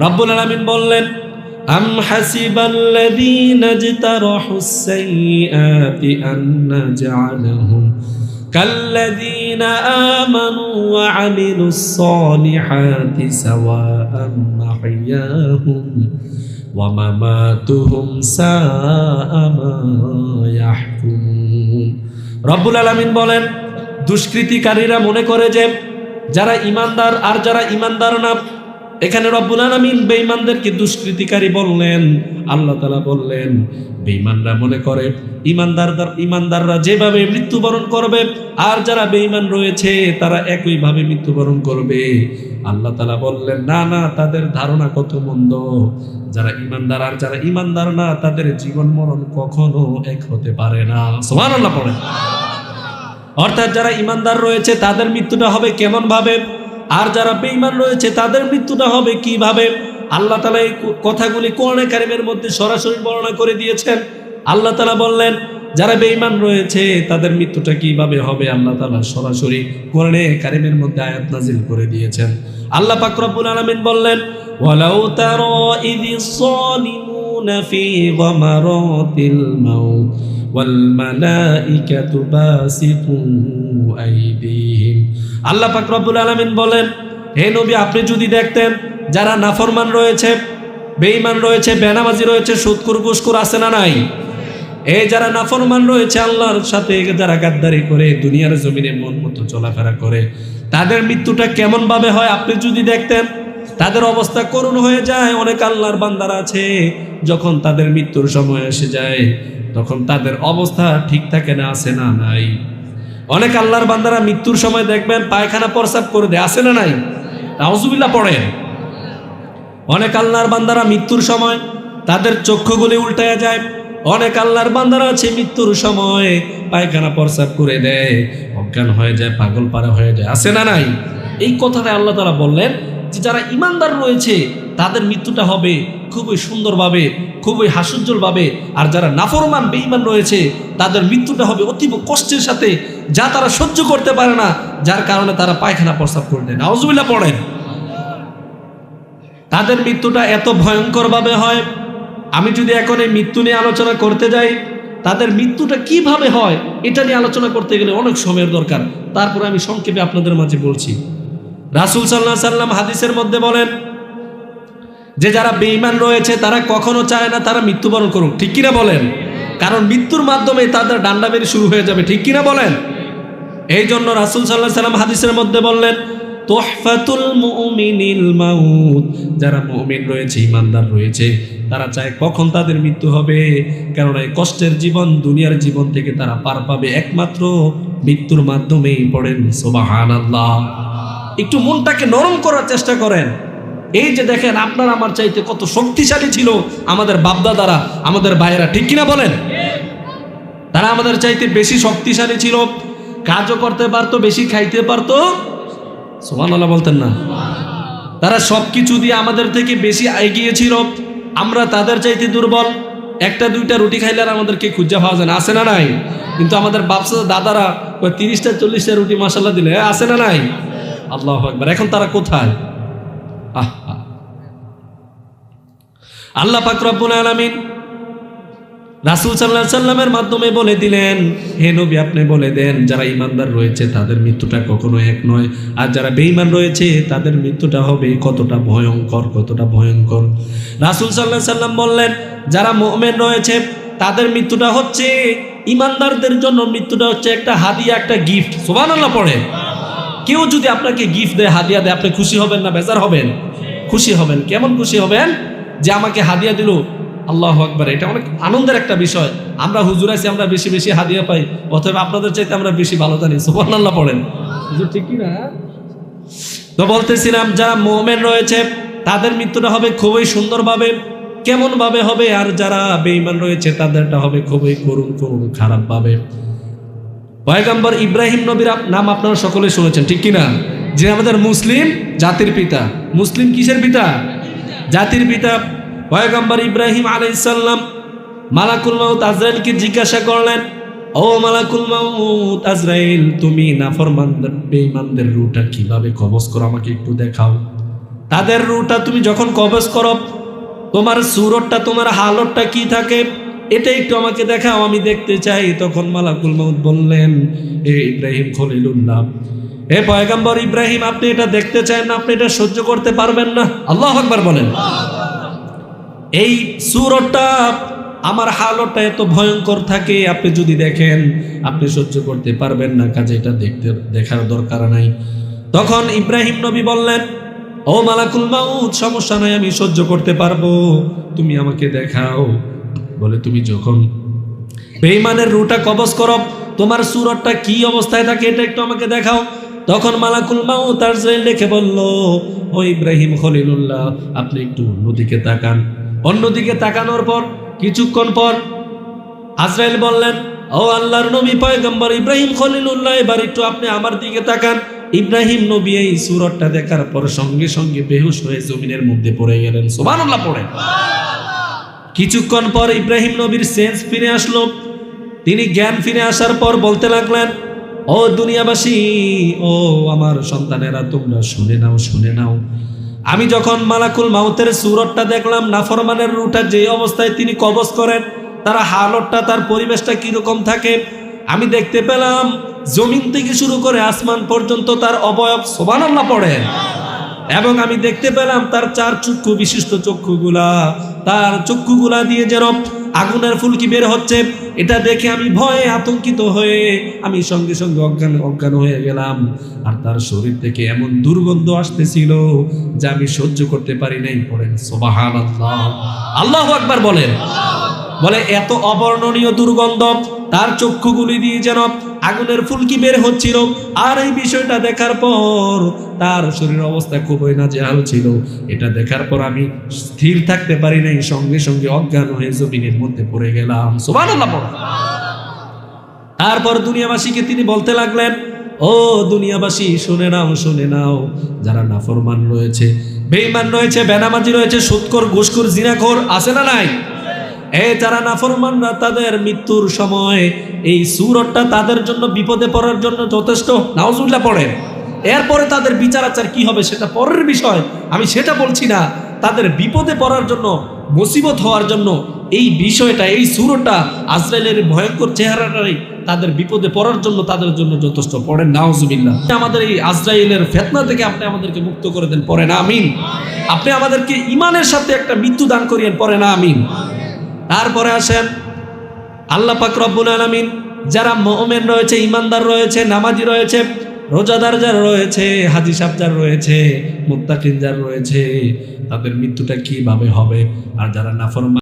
রব্বুল আলামিন বললেন আম হাসিবাল্লাযীনা ইজতারাহুস সাইয়্যাতি আন নাজআলাহুম كالذين آمنوا وعملوا الصالحات سواء محياهم ومماتهم ساء ما يحكمون রব্বুল আলামিন বলেন দুষ্কৃতিকারীরা মনে করে যে যারা ইমানদার আর যারা ইমানদার না এখানে রব্বুল আলামিন বেঈমানদেরকে দুষ্কৃতিকারী বললেন, আল্লাহ তাআলা বললেন, বেঈমানরা মনে করে ইমানদার ইমানদাররা যেভাবে মৃত্যুবরণ করবে, আর যারা বেঈমান রয়েছে, তারা একইভাবে মৃত্যুবরণ করবে। আল্লাহ তাআলা বললেন, না না, তাদের ধারণা কত মন্দ। যারা ইমানদার আর যারা ইমানদার না, তাদের জীবন মরণ কখনো এক হতে পারে না। সুবহানাল্লাহ পড়েন অর্থাৎ যারা ইমানদার রয়েছে, তাদের মৃত্যুটা হবে কেমন ভাবে আর যারা বেঈমান রয়েছে তাদের মৃত্যুটা হবে কিভাবে আল্লাহ তালা এই কথাগুলি কোরআনে কারিমের মধ্যে সরাসরি বর্ণনা করে দিয়েছেন আল্লাহ তালা বললেন যারা বেঈমান রয়েছে তাদের মৃত্যুটা কিভাবে হবে আল্লাহ তালা সরাসরি কোরআনে কারিমের মধ্যে আয়াত নাজিল করে দিয়েছেন আল্লাহ পাক রব্বুল আলামিন বললেন ওয়ালাউ তারা ইযিস সালিমুনা ফি গামারাতিল মাউত والملائكة باسطوا أيديهم আল্লাহ পাক রব্বুল আলামিন বলেন, হে নবী, আপনি যদি দেখতেন যারা নাফরমান রয়েছে, বেঈমান রয়েছে, বেনামাজি রয়েছে সুদকুর ঘুষকুর আছে না নাই? এই যারা নাফরমান রয়েছে, আল্লাহর সাথে যারা গাদ্দারি করে, দুনিয়ার জমিনে মন মতো চলাফেরা করে, তাদের মৃত্যুটা কেমন ভাবে হয় আপনি যদি দেখতেন? তাদের অবস্থা করুণ হয়ে যায়, অনেক আল্লাহর বান্দার আছে, যখন তাদের মৃত্যুর সময় এসে যায়, তখন তাদের অবস্থা ঠিক থাকে না, আছে না নাই? অনেক আল্লাহর বান্দারা মৃত্যুর সময় দেখবেন পায়খানা প্রসাব করে দেয়। আছে না নাই? নাউজুবিল্লাহ পড়েন। অনেক আল্লাহর বান্দারা মৃত্যুর সময় তাদের চক্ষুগুলি উল্টায়া যায়। অনেক আল্লাহর বান্দারা আছে মৃত্যুর সময় পায়খানা প্রসাব করে দেয়। অজ্ঞান হয়ে যায়, পাগল পারা হয়ে যায়। আছে না নাই? এই কথাটা আল্লাহ তারা বললেন যে, যারা ইমানদার রয়েছে, তাদের মৃত্যুটা হবে খুবই সুন্দরভাবে, খুবই হাস্যোজ্জ্বলভাবে আর যারা নাফরমান, বেঈমান রয়েছে, তাদের মৃত্যুটা হবে অতীব কষ্টের সাথে, যা তারা সহ্য করতে পারে না, যার কারণে তারা পায়খানা প্রস্তাব করে দেয় নাউজুবিল্লাহ পড়েন। তাদের মৃত্যুটা এত ভয়ঙ্করভাবে হয়, আমি যদি এখন এই মৃত্যু নিয়ে আলোচনা করতে যাই, তাদের মৃত্যুটা কীভাবে হয়, এটা নিয়ে আলোচনা করতে গেলে অনেক সময়ের দরকার। তারপরে আমি সংক্ষেপে আপনাদের মাঝে বলছি। রাসুল সাল্লাহ সাল্লাম হাদিসের মধ্যে বলেন যে যারা বেঈমান রয়েছে, তারা কখনো চায় না তারা মৃত্যুবরণ করুক। ঠিক কিনা বলেন? কারণ মৃত্যুর মাধ্যমে তাদের ডান্ডা বেরি শুরু হয়ে যাবে। ঠিক কিনা বলেন? এই জন্য রাসুল সাল্লাহ সাল্লাম হাদিসের মধ্যে বললেন, তোহফাতুল মুমিনিল মাউত। যারা মুমিন রয়েছে ইমানদার রয়েছে, তারা চায় কখন তাদের মৃত্যু হবে। কারণ এই কষ্টের জীবন দুনিয়ার জীবন থেকে তারা পার পাবে। একমাত্র মৃত্যুর মাধ্যমেই পড়েন। সোবাহান আল্লাহ একটু মনটাকে নরম করার চেষ্টা করেন। এই যে দেখেন, আপনার আমার চাইতে কত শক্তিশালী ছিল আমাদের বাপদাদারা, আমাদের ভাইয়েরা, ঠিক কিনা বলেন? তারা আমাদের চাইতে বেশি শক্তিশালী ছিল, কাজও করতে পারতো, বেশি খাইতে পারতো। সোমান আল্লাহ বলতেন না। তারা সব কিছু দিয়ে আমাদের থেকে বেশি এগিয়ে ছিল। আমরা তাদের চাইতে দুর্বল। একটা, দুইটা রুটি খাইলে আর আমাদেরকে খুঁজা পাওয়া যায় না। আসে না নাই? কিন্তু আমাদের বাপসা দাদারা ওই তিরিশটা, চল্লিশটা রুটি মশাল্লা দিলে আসে না নাই? আল্লাহ একবার এখন তারা কোথায়? আহ। আল্লাহ পাক রব্বুল আলামিন রাসূল আলাইহি সাল্লামের মাধ্যমে বলে দিলেন, হে নবী, আপনি বলে দেন, যারা ইমানদার রয়েছে, তাদের মৃত্যুটা কখনো এক নয়। আর যারা বেঈমান রয়েছে, তাদের মৃত্যুটা হবে কতটা ভয়ঙ্কর কতটা ভয়ঙ্কর। রাসূল আলাইহি সাল্লাম বললেন, যারা মুমিন রয়েছে, তাদের মৃত্যুটা হচ্ছে ইমানদারদের জন্য মৃত্যুটা হচ্ছে একটা হাদিয়া, একটা গিফট। সুবহানাল্লাহ পড়ে। কেউ যদি আপনাকে গিফট দেয়, হাদিয়া দেয়, আপনি খুশি হবেন না, বেজার হবেন? খুশি হবেন? কেমন খুশি হবেন? যে আমাকে হাদিয়া দিল আল্লাহ আকবার। এটা অনেক আনন্দের একটা বিষয়। আমরা হুজুর আছি আমরা বেশি বেশি হাদিয়া পাই অথবা আপনাদের চাইতে আমরা বেশি ভালো জানি সুবহান আল্লাহ পড়েন। হুজুর ঠিক কি না তো বলতেছিলাম যারা মোমেন রয়েছে তাদের মৃত্যুটা হবে খুবই সুন্দরভাবে কেমন ভাবে হবে আর যারা বেঈমান রয়েছে তাদেরটা হবে খুবই করুণ করুণ খারাপ ভাবে পয়গম্বর ইব্রাহিম নবীর নাম আপনারা সকলে শুনেছেন ঠিক কিনা? যে আমাদের মুসলিম জাতির পিতা। মুসলিম কিসের পিতা? জাতির পিতা। পয়গম্বর ইব্রাহিম আলাইসাল্লাম মালাকুল মাউত আজরাইলকে জিজ্ঞাসা করলেন, ও মালাকুল মাউত আজরাইল, তুমি নাফরমানদের, বেঈমানদের রুটা কীভাবে কবজ করো? আমাকে একটু দেখাও। তাদের রুটা তুমি যখন কবজ করো, তোমার সুরতটা, তোমার হালতটা কি থাকে, এটা একটু আমাকে দেখাও, আমি দেখতে চাই। তখন মালাকুল মাউদ বললেন, এ ইব্রাহিম খলিলুল্লাহ, এ পয়গাম্বর ইব্রাহিম, আপনি এটা দেখতে চান না? আপনি এটা সহ্য করতে পারবেন না? আল্লাহ আকবার বলেন। এই সুরটা আমার হালতটা এত ভয়ঙ্কর থাকে, আপনি যদি দেখেন, আপনি সহ্য করতে পারবেন না, কাজে এটা দেখতে, দেখার দরকার নাই। তখন ইব্রাহিম নবী বললেন, ও মালাকুল মাউদ সমস্যা নাই, আমি সহ্য করতে পারব। তুমি আমাকে দেখাও। বলে, তুমি যখন বেইমানের রুটা কবজ করো, তোমার সুরতটা কি অবস্থায় থাকে, এটা একটু আমাকে দেখাও। তখন মালাকুল মাউ তার রেখে বলল, ও ইব্রাহিম খলিলুল্লাহ, আপনি একটু অন্যদিকে তাকান। অন্যদিকে তাকানোর পর, কিছুক্ষণ পর, আজরাইল বললেন, ও আল্লাহর নবী, পয়গম্বর ইব্রাহিম খলিলুল্লাহ, এবার একটু আপনি আমার দিকে তাকান। ইব্রাহিম নবী এই সুরতটা দেখার পর সঙ্গে সঙ্গে বেহুশ হয়ে জমিনের মধ্যে পড়ে গেলেন। সোবানুল্লাহ পড়ে। কিছুক্ষণ পর ইব্রাহিম নবীর সেন্স ফিরে আসলো। তিনি জ্ঞান ফিরে আসার পর বলতে লাগলেন, ও দুনিয়াবাসী, ও আমার সন্তানেরা, তোমরা শুনে নাও শুনে নাও। আমি যখন মালাকুল মাউতের সুরটটা দেখলাম, নাফরমানের রুটা যে অবস্থায় তিনি কবজ করেন, তার হালতটা, তার পরিবেশটা কীরকম থাকে, আমি দেখতে পেলাম জমিন থেকে শুরু করে আসমান পর্যন্ত তার অবয়ব সোবানাল্লা পড়ে। এবং আমি দেখতে পেলাম তার চার চক্ষু বিশিষ্ট চক্ষুগুলা, তার চক্ষুগুলা দিয়ে যেন আগুনের ফুলকি বের হচ্ছে? এটা দেখে আমি ভয়ে আতঙ্কিত হয়ে আমি সঙ্গে সঙ্গে অজ্ঞান অজ্ঞান হয়ে গেলাম। আর তার শরীর থেকে এমন দুর্গন্ধ আসতেছিল যা আমি সহ্য করতে পারি নাই। পড়েন সোবাহান আল্লাহ একবার বলেন। বলে, এত অবর্ণনীয় দুর্গন্ধ, তার চক্ষুগুলি দিয়ে যেন আগুনের ফুলকি বের হচ্ছিল। আর এই বিষয়টা দেখার পর তার শরীর অবস্থা খুবই নাজেহাল ছিল। এটা দেখার পর আমি স্থির থাকতে পারি নাই, সঙ্গে সঙ্গে অজ্ঞান হয়ে জমিনের মধ্যে পড়ে গেলাম। তারপর দুনিয়াবাসীকে তিনি বলতে লাগলেন, ও দুনিয়াবাসী, শুনে নাও শুনে নাও, যারা নাফরমান রয়েছে, বেঈমান রয়েছে, বেনামাজি রয়েছে সুৎকর ঘুষখোর, জিনাখোর, আছে না নাই? এই যারা নাফরমানরা তাদের মৃত্যুর সময় এই সুরতটা তাদের জন্য বিপদে পড়ার জন্য যথেষ্ট। নাওজুল্লাহ পড়ে এরপরে তাদের বিচার আচার কি হবে সেটা পরের বিষয়। আমি সেটা বলছি না, তাদের বিপদে পড়ার জন্য, মুসিবত হওয়ার জন্য এই বিষয়টা, এই সুরটা আজরাইলের ভয়ঙ্কর চেহারাটাই তাদের বিপদে পড়ার জন্য তাদের জন্য যথেষ্ট। পড়েন, নাউজুবিল্লাহ। আমাদের এই আজরাইলের ফেতনা থেকে আপনি আমাদেরকে মুক্ত করে দেন পরে আমিন। আপনি আমাদেরকে ইমানের সাথে একটা মৃত্যু দান করিয়েন পরে না আমিন। তারপরে আসেন আল্লাহ পাক রব্বুল আলমিন, যারা মোমেন রয়েছে ইমানদার রয়েছে, নামাজি রয়েছে, রোজাদার যার রয়েছে, হাজি সাহেব যার রয়েছে, মুত্তাকিন যার রয়েছে, তাদের মৃত্যুটা কীভাবে হবে? আর যারা নাফরমান